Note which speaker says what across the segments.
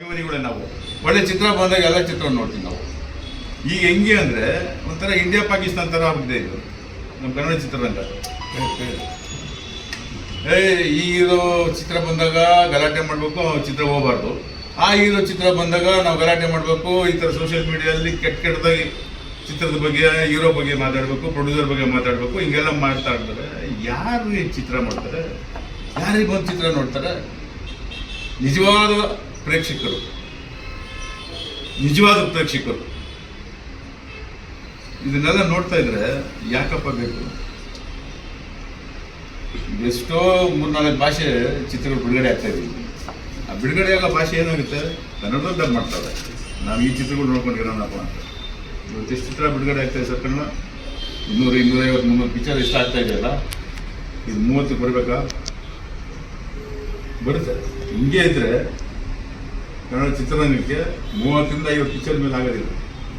Speaker 1: ಅಭಿಮಾನಿಗಳೇ ನಾವು. ಒಳ್ಳೆ ಚಿತ್ರ ಬಂದಾಗ ಎಲ್ಲ ಚಿತ್ರ ನೋಡ್ತೀವಿ ನಾವು. ಈಗ ಹೆಂಗೆ ಅಂದರೆ ಒಂಥರ ಇಂಡಿಯಾ ಪಾಕಿಸ್ತಾನ ಥರ ಆಗಿದೆ ಇದು. ನಮ್ಮ ಕನ್ನಡ ಚಿತ್ರರಂಗ ಏ, ಈ ಚಿತ್ರ ಬಂದಾಗ ಗಲಾಟೆ ಮಾಡಬೇಕು ಚಿತ್ರ ಹೋಗಬಾರ್ದು. ಆ ಹೀರೋ ಚಿತ್ರ ಬಂದಾಗ ನಾವು ಗಲಾಟೆ ಮಾಡಬೇಕು, ಈ ಥರ ಸೋಷಿಯಲ್ ಮೀಡಿಯಾದಲ್ಲಿ ಕೆಟ್ಟ ಕೆಟ್ಟದಾಗಿ ಚಿತ್ರದ ಬಗ್ಗೆ, ಹೀರೋ ಬಗ್ಗೆ ಮಾತಾಡಬೇಕು ಪ್ರೊಡ್ಯೂಸರ್ ಬಗ್ಗೆ ಮಾತಾಡಬೇಕು, ಹಿಂಗೆಲ್ಲ ಮಾಡ್ತಾ ಇರ್ತಾರೆ. ಯಾರು ಚಿತ್ರ ಮಾಡ್ತಾರೆ ಯಾರಿಗೆ ಬಂದು ಚಿತ್ರ ನೋಡ್ತಾರೆ? ನಿಜವಾದ ಪ್ರೇಕ್ಷಕರು. ನಿಜವಾದ ಪ್ರೇಕ್ಷಕರು. ಇದನ್ನೆಲ್ಲ ನೋಡ್ತಾ ಇದ್ರೆ ಯಾಕಪ್ಪ ಬೇಕು? ಎಷ್ಟೋ ಮೂರ್ನಾಲ್ಕು ಭಾಷೆ ಚಿತ್ರಗಳು ಬಿಡುಗಡೆ ಆಗ್ತಾ ಇದ್ದೀವಿ ಆ ಬಿಡುಗಡೆ ಆಗೋ ಭಾಷೆ ಏನಾಗುತ್ತೆ ಕನ್ನಡದಲ್ಲಿ ಡಬ್ ಮಾಡ್ತಾರೆ. ನಾವು ಈ ಚಿತ್ರಗಳು ನೋಡ್ಕೊಂಡು ಇರೋಣಪ್ಪ ಅಂತ. ಇವತ್ತೆಷ್ಟು ಚಿತ್ರ ಬಿಡುಗಡೆ ಆಗ್ತಾ ಇದೆ ಸರ್ ಕನ್ನಡ? ಇನ್ನೂರು, ಇನ್ನೂರೈವತ್ತು, ಮುನ್ನೂರು ಪಿಕ್ಚರ್ ಇಷ್ಟ ಆಗ್ತಾ ಇದೆಯಲ್ಲ ಇದು ಮೂವತ್ತಕ್ಕೆ ಬರಬೇಕಾ? ಬರುತ್ತೆ. ಹಿಂಗೆ ಇದ್ರೆ ಕನ್ನಡ ಚಿತ್ರರಂಗಕ್ಕೆ ಮೂವತ್ತರಿಂದ ಐವತ್ತು ಪಿಕ್ಚರ್ ಮೇಲೆ ಆಗೋದಿಲ್ಲ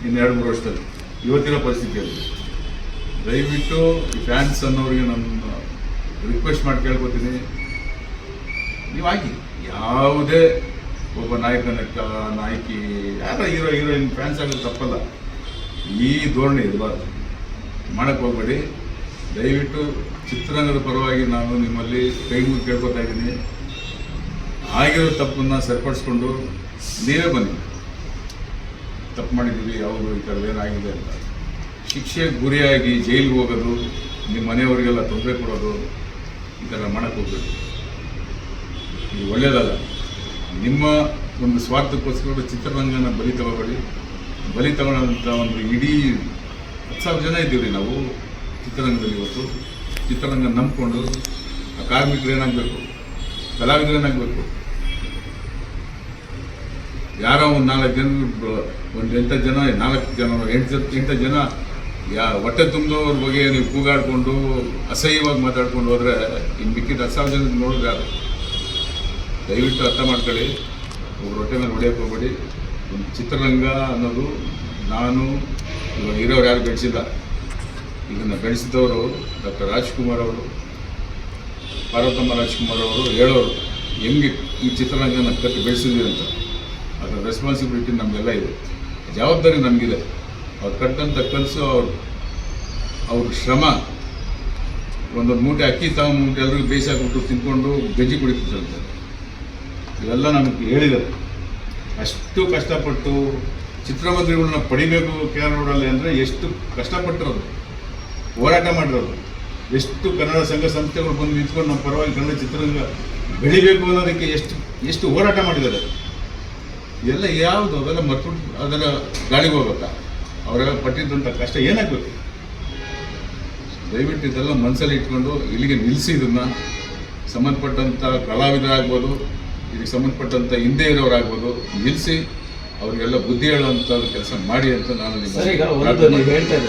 Speaker 1: ಇನ್ನು ಎರಡು, ಮೂರು ವರ್ಷದಲ್ಲಿ. ಇವತ್ತಿನ ಪರಿಸ್ಥಿತಿಯಲ್ಲಿ. ದಯವಿಟ್ಟು ಫ್ಯಾನ್ಸ್ ಅನ್ನೋರಿಗೆ ನನ್ನ ರಿಕ್ವೆಸ್ಟ್ ಮಾಡಿ ಕೇಳ್ಕೊತೀನಿ. ನೀವು ಯಾವುದೇ ಒಬ್ಬ ನಾಯಕನ ನಾಯಕಿ, ಯಾರ ಹೀರೋ, ಹೀರೋಯಿನ್ ಫ್ಯಾನ್ಸ್ ಆಗೋದು ತಪ್ಪಲ್ಲ. ಈ ಧೋರಣೆ ಇರಬಾರ್ದು. ಮಾಡಕ್ಕೆ ಹೋಗ್ಬೇಡಿ. ದಯವಿಟ್ಟು ಚಿತ್ರರಂಗದ ಪರವಾಗಿ ನಾನು ನಿಮ್ಮಲ್ಲಿ ಕೈ ಮುಗಿ ಕೇಳ್ಕೊತಾ ಇದ್ದೀನಿ. ಆಗಿರೋ ತಪ್ಪನ್ನು ಸರಿಪಡಿಸ್ಕೊಂಡು ನೀವೇ ಬನ್ನಿ. ತಪ್ಪು ಮಾಡಿದ್ದೀವಿ, ಯಾವುದು ಈ ಥರದ್ದು ಏನಾಗಿದೆ ಅಂತ. ಶಿಕ್ಷೆಗೆ ಗುರಿಯಾಗಿ ಜೈಲಿಗೆ ಹೋಗೋದು, ನಿಮ್ಮ ಮನೆಯವರಿಗೆಲ್ಲ ತೊಂದರೆ ಕೊಡೋದು, ಈ ಥರ ಮಾಡಕ್ಕೆ ಹೋಗ್ಬೇಕು ಇದು ಒಳ್ಳೆಯದಲ್ಲ ನಿಮ್ಮ ಒಂದು ಸ್ವಾರ್ಥಕ್ಕೋಸ್ಕರ ಚಿತ್ರರಂಗನ ಬಲಿ ತಗೊಳ್ಳಿ ಬಲಿ ತಗೊಳ್ಳೋಂಥ ಒಂದು ಇಡೀ ಹತ್ತು ಸಾವಿರ ಜನ ಇದ್ದೀವಿ ನಾವು ಚಿತ್ರರಂಗದಲ್ಲಿ ಇವತ್ತು. ಚಿತ್ರರಂಗ ನಂಬಿಕೊಂಡು ಆ ಕಾರ್ಮಿಕರು ಏನಾಗಬೇಕು, ಕಲಾವಿದರು ಏನಾಗಬೇಕು ಯಾರೋ ಒಂದು ನಾಲ್ಕು ಜನ, ಒಂದು ಎಂಟು ಜನ, ನಾಲ್ಕು ಜನ, ಎಂಟು ಎಂಟು ಜನ, ಯಾ, ಹೊಟ್ಟೆ ತುಂಬಿದವ್ರ ಬಗ್ಗೆ ನೀವು ಕೂಗಾಡಿಕೊಂಡು, ಅಸಹ್ಯವಾಗಿ ಮಾತಾಡ್ಕೊಂಡು ಹೋದರೆ ಇನ್ನು ಮಿಕ್ಕಿದ ಹತ್ತು ಸಾವಿರ ಜನ ನೋಡಿದ್ರೆ ದಯವಿಟ್ಟು ಅರ್ಥ ಮಾಡ್ಕೊಳ್ಳಿ. ಒಬ್ಬರು ಹೊಟ್ಟೆ ಮೇಲೆ ಹೊಡೆಯಕ್ಕೆ ಹೋಗ್ಬೇಡಿ. ಒಂದು ಚಿತ್ರರಂಗ ಅನ್ನೋದು ನಾನು ಇವಾಗ ಇರೋರು ಯಾರು ಬೆಳೆಸಿಲ್ಲ. ಇದನ್ನು ಬೆಳೆಸಿದವರು ಡಾಕ್ಟರ್ ರಾಜ್ಕುಮಾರ್ ಅವರು, ಪಾರ್ವತಮ್ಮ ರಾಜ್ಕುಮಾರ್ ಅವರು ಹೇಳೋರು, ಹೆಂಗೆ ಈ ಚಿತ್ರರಂಗನ ಕಟ್ಟಿ ಬೆಳೆಸಿದ್ವಿ ಅಂತ. ಅದರ ರೆಸ್ಪಾನ್ಸಿಬಿಲಿಟಿ ನಮಗೆಲ್ಲ ಇದೆ. ಜವಾಬ್ದಾರಿ ನಮಗಿದೆ. ಅವ್ರು ಕಟ್ಟಂಥ ಕನಸು, ಅವ್ರು, ಅವ್ರ ಶ್ರಮ ಒಂದೊಂದು ಮೂಟೆ ಅಕ್ಕಿ ತಗೊಂಡ್ಬಿಟ್ಟು ಎಲ್ರಿಗೂ ಬೇಯಿಸಾಕ್ಬಿಟ್ಟು ತಿನ್ಕೊಂಡು ಗಂಜಿ ಕುಡಿತಿದ್ದಂತೆ ಇವೆಲ್ಲ ನಮಗೆ ಹೇಳಿದ್ದಾರೆ ಅಷ್ಟು ಕಷ್ಟಪಟ್ಟು ಚಿತ್ರಮಂದಿರಗಳನ್ನ ಪಡಿಬೇಕು ಕೆ ಆರ್ ರೋಡಲ್ಲಿ ಅಂದರೆ ಎಷ್ಟು ಕಷ್ಟಪಟ್ಟಿರೋದು ಹೋರಾಟ ಮಾಡಿರೋದು ಎಷ್ಟು ಕನ್ನಡ ಸಂಘ ಸಂಸ್ಥೆಗಳು ಬಂದು ನಿಂತ್ಕೊಂಡು ನಮ್ಮ ಪರವಾಗಿ ಕನ್ನಡ ಚಿತ್ರರಂಗ ಬೆಳಿಬೇಕು ಅನ್ನೋದಕ್ಕೆ ಎಷ್ಟು ಎಷ್ಟು ಹೋರಾಟ ಮಾಡಿದ್ದಾರೆ. ಎಲ್ಲ ಯಾವುದು ಅವೆಲ್ಲ ಮರ್ತು ಅದೆಲ್ಲ ಗಾಳಿಗೆ ಹೋಗ್ಬೇಕಾ ಅವರೆಲ್ಲ ಪಟ್ಟಿದ್ದಂಥ ಕಷ್ಟ ಏನಾಗಬೇಕು ದಯವಿಟ್ಟು ಇದೆಲ್ಲ ಮನಸ್ಸಲ್ಲಿ ಇಟ್ಕೊಂಡು ಇಲ್ಲಿಗೆ ನಿಲ್ಲಿಸಿ ಇದನ್ನು. ಸಂಬಂಧಪಟ್ಟಂಥ ಕಲಾವಿದರಾಗ್ಬೋದು ಇದಕ್ಕೆ ಸಂಬಂಧಪಟ್ಟಂಥ ಹಿಂದೆ ಇರೋರಾಗ್ಬೋದು ನಿಲ್ಲಿಸಿ ಅವರಿಗೆಲ್ಲ ಬುದ್ಧಿ ಹೇಳುವಂಥ ಕೆಲಸ ಮಾಡಿ ಅಂತ ನಾನು ನಿಮ್ಮ
Speaker 2: ಹೇಳ್ತಾ